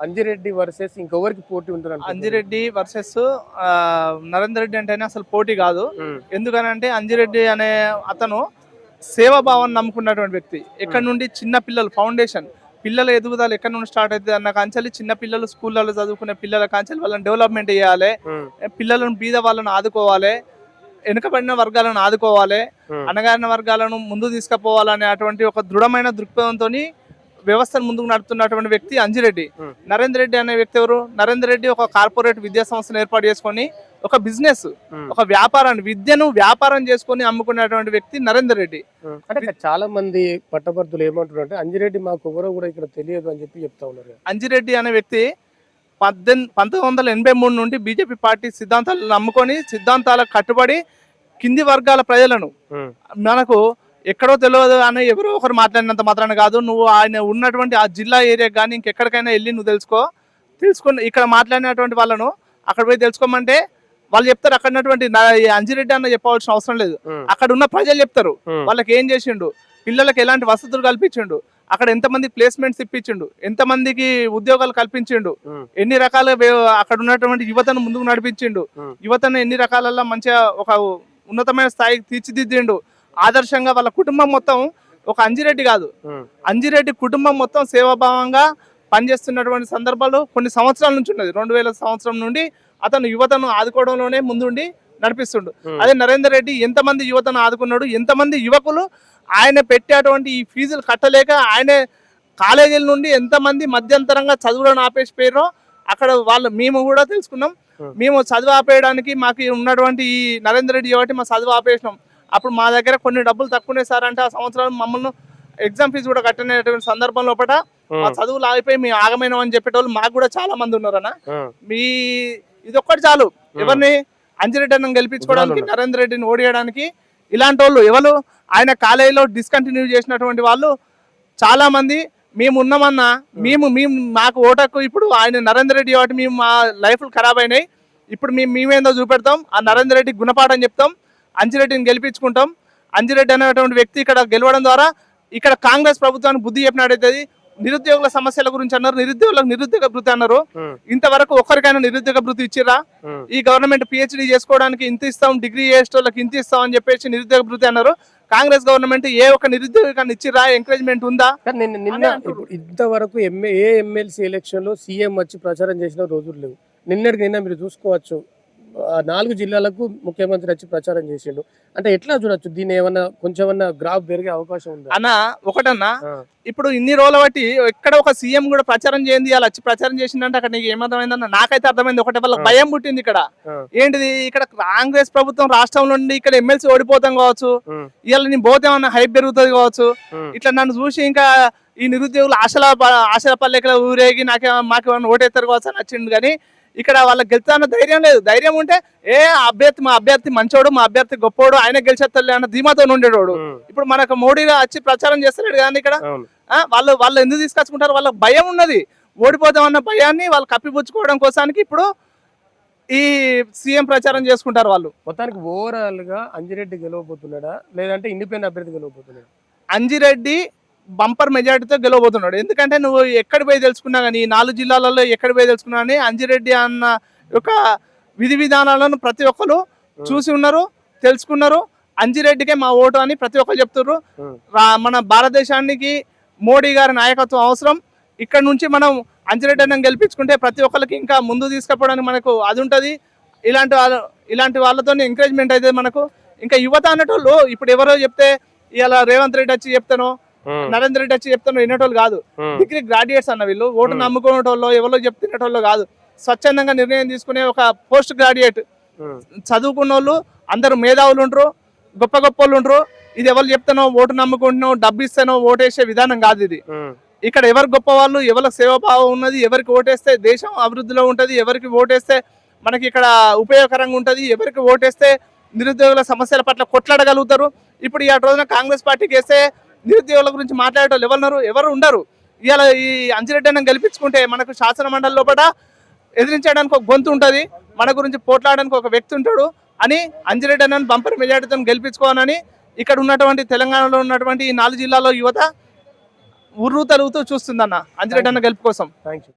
Anji Reddy versus ఇంకొకరికి పోటీ ఉంటుంది? అంజిరెడ్డి వర్సెస్ నరేందర్ రెడ్డి అంటేనే అసలు పోటీ కాదు. ఎందుకనంటే అంజిరెడ్డి అనే అతను సేవాభావాన్ని నమ్ముకున్నటువంటి వ్యక్తి. ఎక్కడి నుండి చిన్న పిల్లలు ఫౌండేషన్. పిల్లల ఎదుగుదల ఎక్కడి నుండి స్టార్ట్ అవుతుంది అన్న కాంచెల్లి చిన్న పిల్లలు స్కూళ్ళలో చదువుకునే పిల్లల కాంచెల్లి వాళ్ళని డెవలప్మెంట్ చేయాలి. పిల్లలను బీద వాళ్ళని ఆదుకోవాలి. వెనుకబడిన వర్గాలను ఆదుకోవాలి. ఉమ్. అణగారిన వర్గాలను ముందు తీసుకుపోవాలనే అటువంటి ఒక దృఢమైన దృక్పథంతో వ్యవస్థను ముందుకు నడుపుతున్నటువంటి వ్యక్తి అంజిరెడ్డి. నరేందర్ రెడ్డి అనే వ్యక్తి ఎవరు? నరేందర్ రెడ్డి ఒక కార్పొరేట్ విద్యా సంస్థను ఏర్పాటు చేసుకొని ఒక బిజినెస్ ఒక వ్యాపారాన్ని విద్యను వ్యాపారం చేసుకొని అమ్ముకునేటువంటి వ్యక్తి నరేందర్ రెడ్డి. అంటే చాలా మంది పట్టభద్రులు ఏమంటున్నారు అంటే అంజిరెడ్డి మాకు ఎవరో కూడా ఇక్కడ తెలియదు అని చెప్పి చెప్తా ఉన్నారు. అంజిరెడ్డి అనే వ్యక్తి పద్దెనిమిది పంతొమ్మిది వందల ఎనభై మూడు నుండి బీజేపీ పార్టీ సిద్ధాంతాలను నమ్ముకొని సిద్ధాంతాలకు కట్టుబడి కింది వర్గాల ప్రజలను మనకు ఎక్కడో తెలియదు అని ఎవరో ఒకరు మాట్లాడినంత మాత్రాన కాదు. నువ్వు ఆయన ఉన్నటువంటి ఆ జిల్లా ఏరియా కానీ ఇంకెక్కడికైనా వెళ్ళి నువ్వు తెలుసుకో. తెలుసుకుని ఇక్కడ మాట్లాడినటువంటి వాళ్ళను అక్కడ పోయి తెలుసుకోమంటే వాళ్ళు చెప్తారు అక్కడ ఉన్నటువంటి అంజిరెడ్డి అన్న చెప్పవలసిన అవసరం లేదు. అక్కడ ఉన్న ప్రజలు చెప్తారు. వాళ్ళకి ఏం చేసిండు? పిల్లలకి ఎలాంటి వసతులు కల్పించిండు? అక్కడ ఎంతమంది ప్లేస్మెంట్స్ ఇప్పించిండు? ఎంతమందికి ఉద్యోగాలు కల్పించిండు? ఎన్ని రకాల అక్కడ ఉన్నటువంటి యువతను ముందుకు నడిపించిండు. యువతను ఎన్ని రకాలలో మంచిగా ఒక ఉన్నతమైన స్థాయికి తీర్చిదిద్దిండు? ఆదర్శంగా వాళ్ళ కుటుంబం మొత్తం ఒక అంజిరెడ్డి కాదు. అంజిరెడ్డి కుటుంబం మొత్తం సేవాభావంగా పనిచేస్తున్నటువంటి సందర్భాలు కొన్ని సంవత్సరాల నుంచి ఉన్నది. రెండు వేల సంవత్సరం నుండి అతను యువతను ఆదుకోవడంలోనే ముందుండి నడిపిస్తుండు. అదే నరేందర్ రెడ్డి ఎంతమంది యువతను ఆదుకున్నాడు ఎంతమంది యువకులు ఆయన పెట్టేటువంటి ఈ ఫీజులు కట్టలేక ఆయన కాలేజీల నుండి ఎంతమంది మధ్యంతరంగా చదువులను ఆపేసిపోయారో అక్కడ వాళ్ళు మేము కూడా తెలుసుకున్నాం. మేము చదువు ఆపేయడానికి మాకు ఉన్నటువంటి ఈ నరేందర్ రెడ్డి కాబట్టి మా చదువు ఆపేసినాం. అప్పుడు మా దగ్గర కొన్ని డబ్బులు తక్కువనే సార్ అంటే ఆ సంవత్సరం మమ్మల్ని ఎగ్జామ్ ఫీజు కూడా కట్టనేటువంటి సందర్భం లోపల మా ఉమ్, చదువులు ఆగిపోయి మేము ఆగమైనాం అని చెప్పేటోళ్ళు మాకు కూడా చాలా మంది ఉన్నారన్న. మీ ఇది ఒక్కటి చాలు ఎవరిని అంజిరెడ్డి అన్నం గెలిపించుకోవడానికి. నరేందర్ రెడ్డిని ఓడియడానికి ఇలాంటి వాళ్ళు ఎవరు? ఆయన కాలేజీలో డిస్కంటిన్యూ చేసినటువంటి వాళ్ళు చాలా మంది. మేము ఉన్నామన్నా మేము మేము మాకు ఓటకు ఇప్పుడు ఆయన నరేందర్ రెడ్డి కాబట్టి మేము మా లైఫ్లు ఖరాబ్ అయినాయి. ఇప్పుడు మేము మేమేందో చూపెడతాం ఆ నరేందర్ రెడ్డి గుణపాఠం చెప్తాం. అంజిరెడ్డిని గెలిపించుకుంటాం. అంజిరెడ్డి అనేటువంటి వ్యక్తి ఇక్కడ గెలవడం ద్వారా ఇక్కడ కాంగ్రెస్ ప్రభుత్వానికి బుద్ధి చెప్పినట్టయితే నిరుద్యోగుల సమస్యల గురించి అన్నారు నిరుద్యోగులకు నిరుద్యోగ భృతి అన్నారు. ఇంతవరకు ఒక్కరికైనా నిరుద్యోగ భృతి ఇచ్చిరా. ఈ గవర్నమెంట్ పిహెచ్డి చేసుకోవడానికి ఇంత ఇస్తాం డిగ్రీ చేసేటోళ్ళకి ఇంత ఇస్తాం అని చెప్పేసి నిరుద్యోగ భృతి అన్నారు. కాంగ్రెస్ గవర్నమెంట్ ఏ ఒక్క నిరుద్యోగాన్ని ఇచ్చిరా ఎంకరేజ్మెంట్ ఉందా? నిన్న ఇంతవరకు ఏ ఎమ్మెల్సీ ఎలక్షన్లో సీఎం వచ్చి ప్రచారం చేసిన రోజులు లేవు. నిన్నటికి నిన్న మీరు చూసుకోవచ్చు. నాలుగు జిల్లాలకు ముఖ్యమంత్రి వచ్చి ప్రచారం చేసిండు. అంటే ఎట్లా చూడొచ్చు? దీన్ని ఏమన్నా కొంచెమన్నా గ్రాఫ్ పెరిగే అవకాశం ఉందా? అన్న ఒకటన్నా ఇప్పుడు ఇన్ని రోజుల బట్టి ఎక్కడ ఒక సీఎం కూడా ప్రచారం చేయండి అలా వచ్చి ప్రచారం చేసిందంటే అక్కడ నీకు ఏమర్థమైందన్న? నాకైతే అర్థమైంది ఒకటే వాళ్ళకి ఆ. భయం పుట్టింది ఇక్కడ. ఏంటిది? ఇక్కడ కాంగ్రెస్ ప్రభుత్వం రాష్ట్రం నుండి ఇక్కడ ఎమ్మెల్సీ ఓడిపోతాం కావచ్చు. ఇవాళ నేను పోతే ఏమన్నా హైప్ పెరుగుతుంది కావచ్చు. ఇట్లా నన్ను చూసి ఇంకా ఈ నిరుద్యోగులు ఆశల ఆశల పల్లెకల ఊరేగి నాకే మాకు ఏమన్నా ఓటేస్తారు కావచ్చు అని వచ్చిండు కానీ ఇక్కడ వాళ్ళకి గెలుస్తాన్న ధైర్యం లేదు. ధైర్యం ఉంటే ఏ అభ్యర్థి మా అభ్యర్థి మంచోడు మా అభ్యర్థి గొప్పోడు ఆయన గెలిచేస్తాడు అన్న ధీమాతో ఉండేటోడు ఇప్పుడు మనకు మోడీ వచ్చి ప్రచారం చేస్తలేడు కానీ ఇక్కడ. వాళ్ళు వాళ్ళు ఎందుకు తీసుకొచ్చుకుంటారు? వాళ్ళకి భయం ఉన్నది. ఓడిపోతామన్న భయాన్ని వాళ్ళు కప్పిపుచ్చుకోవడం కోసానికి ఇప్పుడు ఈ సీఎం ప్రచారం చేసుకుంటారు వాళ్ళు. మొత్తానికి ఓవరాల్గా అంజిరెడ్డి గెలవబోతున్నాడా? లేదంటే ఇండిపెండెంట్ అభ్యర్థి గెలవబోతున్నాడా? అంజిరెడ్డి బంపర్ మెజారిటీతో గెలవబోతున్నాడు. ఎందుకంటే నువ్వు ఎక్కడ పోయి తెలుసుకున్నా కానీ ఈ నాలుగు జిల్లాలలో ఎక్కడ పోయి తెలుసుకున్నా కానీ అంజిరెడ్డి అన్న యొక్క విధి విధానాలను ప్రతి ఒక్కరు చూసి ఉన్నారు తెలుసుకున్నారు. అంజిరెడ్డికే మా ఓటు అని ప్రతి ఒక్కరు చెప్తున్నారు మన భారతదేశానికి మోడీ గారి నాయకత్వం అవసరం. ఇక్కడ నుంచి మనం అంజిరెడ్డి అన్నం గెలిపించుకుంటే ప్రతి ఒక్కరికి ఇంకా ముందు తీసుకుపోవడానికి మనకు అది ఉంటుంది. ఇలాంటి వాళ్ళ ఇలాంటి వాళ్ళతో ఎంకరేజ్మెంట్ అయితే మనకు. ఇంకా యువత అనేటోళ్ళు ఇప్పుడు ఎవరో చెప్తే ఇలా రేవంత్ రెడ్డి వచ్చి చెప్తానో నరేంద్ర రెడ్డి వచ్చి చెప్తానో వినేటోళ్ళు కాదు. డిగ్రీ గ్రాడ్యుయేట్స్ అన్న వీళ్ళు. ఓటు. నమ్ముకునేటోళ్ళు ఎవరో చెప్తున్నటోళ్ళు కాదు. స్వచ్ఛందంగా నిర్ణయం తీసుకునే ఒక పోస్ట్ గ్రాడ్యుయేట్. చదువుకున్న వాళ్ళు అందరు మేధావులు ఉంటారు గొప్ప గొప్ప వాళ్ళు ఉంటారు ఇది ఎవరు చెప్తానో ఓటు నమ్ముకుంటున్నావు డబ్బు ఇస్తానో ఓటేసే విధానం కాదు ఇది. ఇక్కడ ఎవరు గొప్ప వాళ్ళు ఎవరికి సేవాభావం ఉన్నది ఎవరికి ఓటేస్తే దేశం అభివృద్ధిలో ఉంటుంది ఎవరికి ఓటేస్తే మనకి ఇక్కడ ఉపయోగకరంగా ఉంటుంది ఎవరికి ఓటేస్తే నిరుద్యోగుల సమస్యల పట్ల కొట్లాడగలుగుతారు. ఇప్పుడు ఈ రోజున కాంగ్రెస్ పార్టీకి వేస్తే నిరుద్యోగుల గురించి మాట్లాడేటోళ్ళు ఎవరున్నారు ఎవరు ఉండరు. ఇవాళ ఈ అంజిరెడ్డి అన్నం గెలిపించుకుంటే మనకు శాసన మండలి లోపల ఎదిరించడానికి ఒక గొంతు ఉంటుంది. మన గురించి పోట్లాడడానికి ఒక వ్యక్తి ఉంటాడు అని అంజిరెడ్డి అన్నని బంపర్ మెజార్టీతో గెలిపించుకోవాలని ఇక్కడ ఉన్నటువంటి తెలంగాణలో ఉన్నటువంటి ఈ నాలుగు జిల్లాలో యువత ఉర్రు తరుగుతూ చూస్తుందన్న అంజిరెడ్డి అన్న గెలుపు కోసం. Thank you